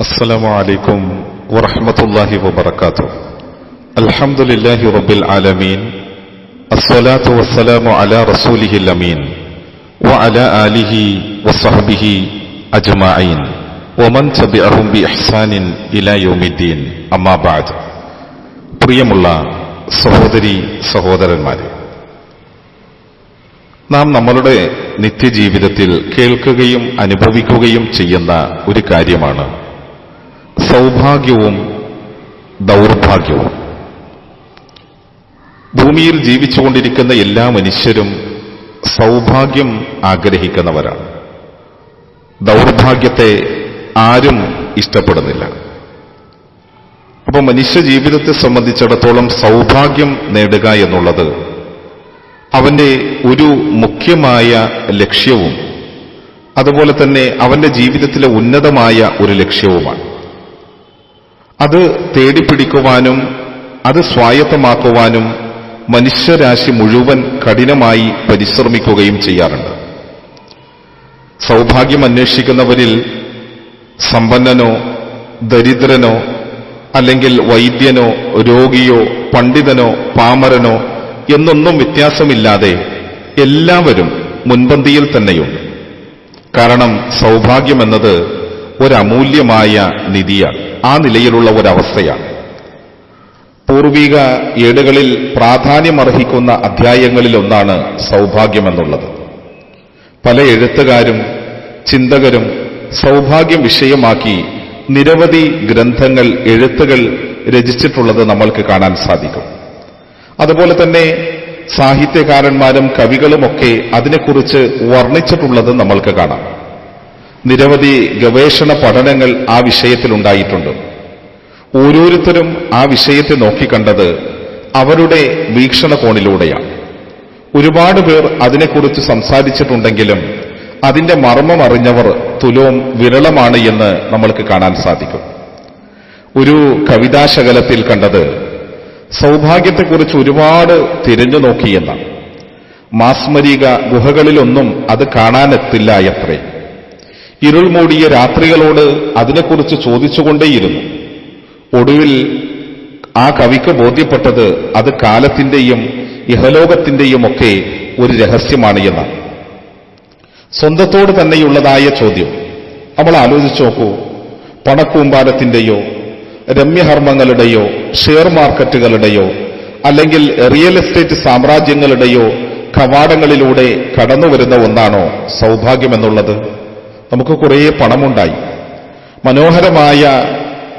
السلام عليكم ورحمة الله وبركاته الحمد لله رب العالمين الصلاة والسلام على رسوله الأمين وعلى آله وصحبه أجمعين ومن تبعهم بإحسان إلى يوم الدين أما بعد പ്രിയമുള്ള സഹോദരി സഹോദരന്മാരെ നാം നമ്മളുടെ നിത്യജീവിതത്തിൽ കേൾക്കുകയും അനുഭവിക്കുകയും ചെയ്യുന്ന ഒരു കാര്യമാണ് സൗഭാഗ്യവും ദൗർഭാഗ്യവും. ഭൂമിയിൽ ജീവിച്ചുകൊണ്ടിരിക്കുന്ന എല്ലാ മനുഷ്യരും സൗഭാഗ്യം ആഗ്രഹിക്കുന്നവരാണ്. ദൗർഭാഗ്യത്തെ ആരും ഇഷ്ടപ്പെടുന്നില്ല. അപ്പോൾ മനുഷ്യ ജീവിതത്തെ സംബന്ധിച്ചിടത്തോളം സൗഭാഗ്യം നേടുക എന്നുള്ളത് അവന്റെ ഒരു മുഖ്യമായ ലക്ഷ്യവും അതുപോലെ തന്നെ അവന്റെ ജീവിതത്തിലെ ഉന്നതമായ ഒരു ലക്ഷ്യവുമാണ്. അത് തേടിപ്പിടിക്കുവാനും അത് സ്വായത്തമാക്കുവാനും മനുഷ്യരാശി മുഴുവൻ കഠിനമായി പരിശ്രമിക്കുകയും ചെയ്യാറുണ്ട്. സൗഭാഗ്യം അന്വേഷിക്കുന്നവരിൽ സമ്പന്നനോ ദരിദ്രനോ അല്ലെങ്കിൽ വൈദ്യനോ രോഗിയോ പണ്ഡിതനോ പാമരനോ എന്നൊന്നും വ്യത്യാസമില്ലാതെ എല്ലാവരും മുൻപന്തിയിൽ തന്നെയുണ്ട്. കാരണം സൗഭാഗ്യമെന്നത് ഒരമൂല്യമായ നിധിയാണ് ആ നിലയിലുള്ള ഒരവസ്ഥയാണ് പൂർവിക ഏടുകളിൽ പ്രാധാന്യമർഹിക്കുന്ന അധ്യായങ്ങളിലൊന്നാണ് സൗഭാഗ്യമെന്നുള്ളത്. പല എഴുത്തുകാരും ചിന്തകരും സൗഭാഗ്യം വിഷയമാക്കി നിരവധി ഗ്രന്ഥങ്ങൾ എഴുത്തുകൾ രചിച്ചിട്ടുള്ളത് നമ്മൾക്ക് കാണാൻ സാധിക്കും. അതുപോലെ തന്നെ സാഹിത്യകാരന്മാരും കവികളുമൊക്കെ അതിനെക്കുറിച്ച് വർണിച്ചിട്ടുള്ളത് നമ്മൾക്ക് കാണാം. നിരവധി ഗവേഷണ പഠനങ്ങൾ ആ വിഷയത്തിലുണ്ടായിട്ടുണ്ട് ഓരോരുത്തരും ആ വിഷയത്തെ നോക്കിക്കണ്ടത് അവരുടെ വീക്ഷണകോണിലൂടെയാണ് ഒരുപാട് പേർ അതിനെക്കുറിച്ച് സംസാരിച്ചിട്ടുണ്ടെങ്കിലും അതിന്റെ മർമ്മം അറിഞ്ഞവർ തുലോം വിരളമാണ് എന്ന് നമ്മൾക്ക് കാണാൻ സാധിക്കും. ഒരു കവിതാശകലത്തിൽ കണ്ടത് സൗഭാഗ്യത്തെക്കുറിച്ച് ഒരുപാട് തിരഞ്ഞു നോക്കിയെന്ന മാസ്മരിക ഗുഹകളിലൊന്നും അത് കാണാനെത്തില്ല എത്രേ ഇരുൾ മൂടിയ രാത്രികളോട് അതിനെക്കുറിച്ച് ചോദിച്ചുകൊണ്ടേയിരുന്നു. ഒടുവിൽ ആ കവിക്ക് ബോധ്യപ്പെട്ടത് അത് കാലത്തിന്റെയും ഇഹലോകത്തിന്റെയും ഒക്കെ ഒരു രഹസ്യമാണ് എന്നാണ്. സ്വന്തത്തോട് തന്നെയുള്ളതായ ചോദ്യം. നമ്മൾ ആലോചിച്ചു നോക്കൂ. പണക്കൂമ്പാരത്തിന്റെയോ രമ്യഹർമ്മങ്ങളുടെയോ ഷെയർ മാർക്കറ്റുകളുടെയോ അല്ലെങ്കിൽ റിയൽ എസ്റ്റേറ്റ് സാമ്രാജ്യങ്ങളുടെയോ കവാടങ്ങളിലൂടെ കടന്നുവരുന്ന ഒന്നാണോ സൗഭാഗ്യമെന്നുള്ളത്? നമുക്ക് കുറേ പണമുണ്ടായി. മനോഹരമായ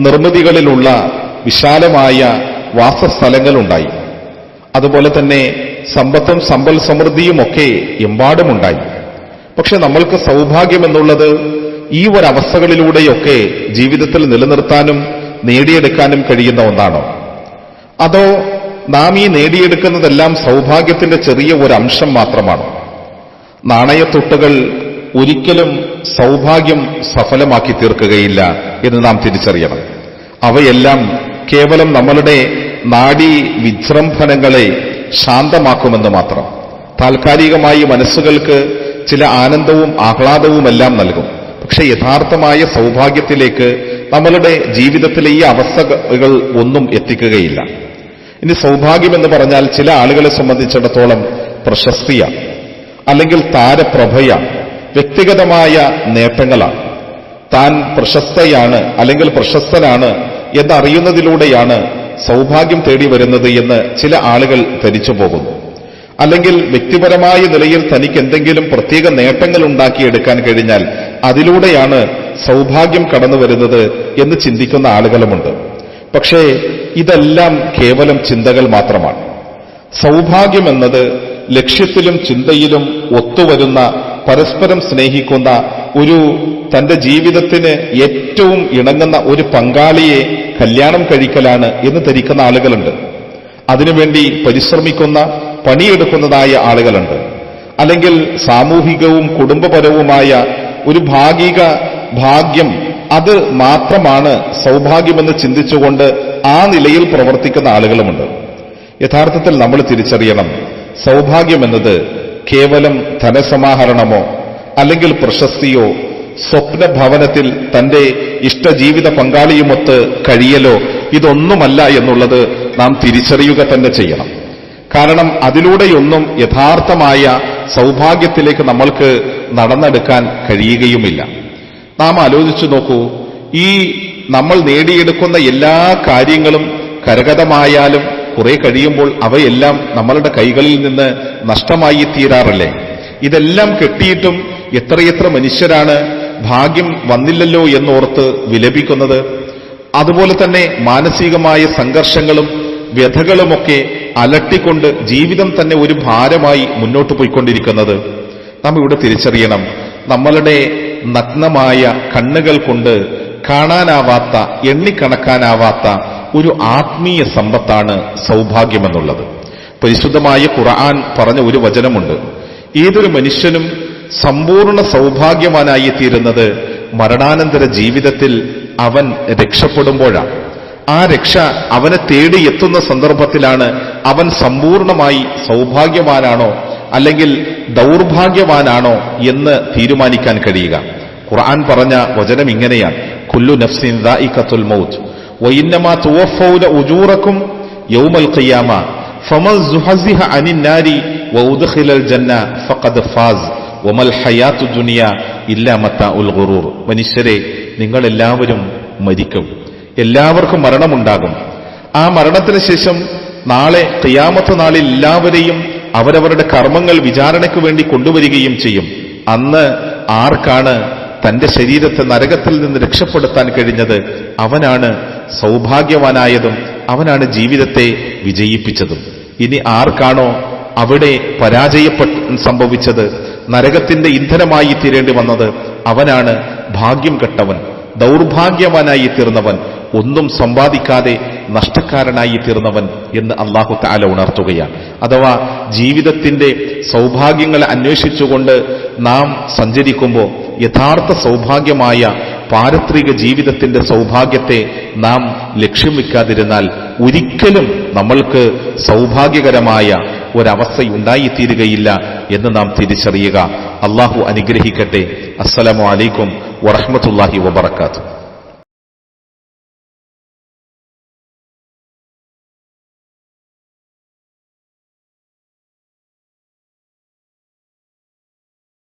നിർമ്മിതികളിലുള്ള വിശാലമായ വാസസ്ഥലങ്ങളുണ്ടായി. അതുപോലെ തന്നെ സമ്പത്തും സമ്പൽ സമൃദ്ധിയുമൊക്കെ എമ്പാടുമുണ്ടായി. പക്ഷെ നമ്മൾക്ക് സൗഭാഗ്യമെന്നുള്ളത് ഈ ഒരവസ്ഥകളിലൂടെയൊക്കെ ജീവിതത്തിൽ നിലനിർത്താനും നേടിയെടുക്കാനും കഴിയുന്ന ഒന്നാണോ? അതോ നാം ഈ നേടിയെടുക്കുന്നതെല്ലാം സൗഭാഗ്യത്തിന്റെ ചെറിയ ഒരു അംശം മാത്രമാണ്? നാണയത്തൊട്ടുകൾ ഒരിക്കലും സൗഭാഗ്യം സഫലമാക്കി തീർക്കുകയില്ല എന്ന് നാം തിരിച്ചറിയണം. അവയെല്ലാം കേവലം നമ്മളുടെ നാഡീ വിജൃംഭനങ്ങളെ ശാന്തമാക്കുമെന്ന് മാത്രം. താൽക്കാലികമായി മനസ്സുകൾക്ക് ചില ആനന്ദവും ആഹ്ലാദവുമെല്ലാം നൽകും. പക്ഷെ യഥാർത്ഥമായ സൗഭാഗ്യത്തിലേക്ക് നമ്മളുടെ ജീവിതത്തിലെ ഈ അവസ്ഥകൾ ഒന്നും എത്തിക്കുകയില്ല. ഇനി സൗഭാഗ്യം എന്ന് പറഞ്ഞാൽ ചില ആളുകളെ സംബന്ധിച്ചിടത്തോളം പ്രശസ്തിയാണ് അല്ലെങ്കിൽ താരപ്രഭയാണ് വ്യക്തിഗതമായ നേട്ടങ്ങളാണ്. താൻ പ്രശസ്തയാണ് അല്ലെങ്കിൽ പ്രശസ്തനാണ് എന്നറിയുന്നതിലൂടെയാണ് സൗഭാഗ്യം തേടി വരുന്നത് എന്ന് ചില ആളുകൾ ധരിച്ചു പോകുന്നു. അല്ലെങ്കിൽ വ്യക്തിപരമായ നിലയിൽ തനിക്ക് എന്തെങ്കിലും പ്രത്യേക നേട്ടങ്ങൾ ഉണ്ടാക്കിയെടുക്കാൻ കഴിഞ്ഞാൽ അതിലൂടെയാണ് സൗഭാഗ്യം കടന്നു വരുന്നത് എന്ന് ചിന്തിക്കുന്ന ആളുകളുമുണ്ട്. പക്ഷേ ഇതെല്ലാം കേവലം ചിന്തകൾ മാത്രമാണ്. സൗഭാഗ്യം എന്നത് ലക്ഷ്യത്തിലും ചിന്തയിലും ഒത്തുവരുന്ന പരസ്പരം സ്നേഹിക്കുന്ന ഒരു തന്റെ ജീവിതത്തിന് ഏറ്റവും ഇണങ്ങുന്ന ഒരു പങ്കാളിയെ കല്യാണം കഴിക്കലാണ് എന്ന് ധരിക്കുന്ന ആളുകളുണ്ട്. അതിനുവേണ്ടി പരിശ്രമിക്കുന്ന പണിയെടുക്കുന്നതായ ആളുകളുണ്ട്. അല്ലെങ്കിൽ സാമൂഹികവും കുടുംബപരവുമായ ഒരു ഭാഗിക ഭാഗ്യം അത് മാത്രമാണ് സൗഭാഗ്യമെന്ന് ചിന്തിച്ചുകൊണ്ട് ആ നിലയിൽ പ്രവർത്തിക്കുന്ന ആളുകളുമുണ്ട്. യഥാർത്ഥത്തിൽ നമ്മൾ തിരിച്ചറിയണം സൗഭാഗ്യമെന്നത് കേവലം ധനസമാഹരണമോ അല്ലെങ്കിൽ പ്രശസ്തിയോ സ്വപ്നഭവനത്തിൽ തന്റെ ഇഷ്ടജീവിത പങ്കാളിയുമൊത്ത് കഴിയലോ ഇതൊന്നുമല്ല എന്നുള്ളത് നാം തിരിച്ചറിയുക തന്നെ ചെയ്യണം. കാരണം അതിലൂടെയൊന്നും യഥാർത്ഥമായ സൗഭാഗ്യത്തിലേക്ക് നമ്മൾക്ക് നടന്നെടുക്കാൻ കഴിയുകയുമില്ല. നാം ആലോചിച്ചു നോക്കൂ ഈ നമ്മൾ നേടിയെടുക്കുന്ന എല്ലാ കാര്യങ്ങളും കരഗതമായാലും കുറെ കഴിയുമ്പോൾ അവയെല്ലാം നമ്മളുടെ കൈകളിൽ നിന്ന് നഷ്ടമായി തീരാറല്ലേ? ഇതെല്ലാം കെട്ടിയിട്ടും എത്രയെത്ര മനുഷ്യരാണ് ഭാഗ്യം വന്നില്ലല്ലോ എന്നോർത്ത് വിലപിക്കുന്നത്. അതുപോലെ തന്നെ മാനസികമായ സംഘർഷങ്ങളും വ്യഥകളുമൊക്കെ അലട്ടിക്കൊണ്ട് ജീവിതം തന്നെ ഒരു ഭാരമായി മുന്നോട്ട് പോയിക്കൊണ്ടിരിക്കുന്നത്. നാം ഇവിടെ തിരിച്ചറിയണം. നമ്മളുടെ നഗ്നമായ കണ്ണുകൾ കൊണ്ട് കാണാനാവാത്ത എണ്ണിക്കണക്കാനാവാത്ത ഒരു ആത്മീയ സമ്പത്താണ് സൗഭാഗ്യമെന്നുള്ളത്. പരിശുദ്ധമായ ഖുർആൻ പറഞ്ഞ ഒരു വചനമുണ്ട്. ഏതൊരു മനുഷ്യനും സമ്പൂർണ സൗഭാഗ്യവാനായി തീരുന്നത് മരണാനന്തര ജീവിതത്തിൽ അവൻ രക്ഷപ്പെടുമ്പോഴാണ്. ആ രക്ഷ അവനെ തേടി എത്തുന്ന സന്ദർഭത്തിലാണ് അവൻ സമ്പൂർണമായി സൗഭാഗ്യവാനാണോ അല്ലെങ്കിൽ ദൗർഭാഗ്യവാനാണോ എന്ന് തീരുമാനിക്കാൻ കഴിയുക. ഖുർആൻ പറഞ്ഞ വചനം ഇങ്ങനെയാണ്. കുല്ലു നഫ്സിൻ ദാഇഖത്തുൽ മൗത്ത്. മനുഷ്യരെ നിങ്ങൾ എല്ലാവരും മരിക്കും. എല്ലാവർക്കും മരണമുണ്ടാകും. ആ മരണത്തിന് ശേഷം നാളെ ഖിയാമത്ത് നാളിൽ എല്ലാവരെയും അവരവരുടെ കർമ്മങ്ങൾ വിചാരണയ്ക്ക് വേണ്ടി കൊണ്ടുവരികയും ചെയ്യും. അന്ന് ആർക്കാണ് തന്റെ ശരീരത്തെ നരകത്തിൽ നിന്ന് രക്ഷപ്പെടുത്താൻ കഴിഞ്ഞത്? അവനാണ് സൗഭാഗ്യവാനായതും അവനാണ് ജീവിതത്തെ വിജയിപ്പിച്ചതും. ഇനി ആർക്കാണോ അവിടെ പരാജയപ്പെട്ട് സംഭവിച്ചത്? നരകത്തിന്റെ ഇന്ധനമായി തീരേണ്ടി വന്നത് അവനാണ് ഭാഗ്യം കെട്ടവൻ ദൗർഭാഗ്യവാനായി തീർന്നവൻ ഒന്നും സമ്പാദിക്കാതെ നഷ്ടക്കാരനായി തീർന്നവൻ എന്ന് അള്ളാഹു താല ഉണർത്തുകയാണ്. അഥവാ ജീവിതത്തിന്റെ സൗഭാഗ്യങ്ങളെ അന്വേഷിച്ചുകൊണ്ട് നാം സഞ്ചരിക്കുമ്പോൾ യഥാർത്ഥ സൗഭാഗ്യമായ പാരത്രിക ജീവിതത്തിന്റെ സൗഭാഗ്യത്തെ നാം ലക്ഷ്യം വെക്കാതിരുന്നാൽ ഒരിക്കലും നമ്മൾക്ക് സൗഭാഗ്യകരമായ ഒരവസ്ഥയുണ്ടായിത്തീരുകയില്ല എന്ന് നാം തിരിച്ചറിയുക. അള്ളാഹു അനുഗ്രഹിക്കട്ടെ. അസ്സലാമു അലൈക്കും വറഹമത്തല്ലാഹി വബർക്കാത്തു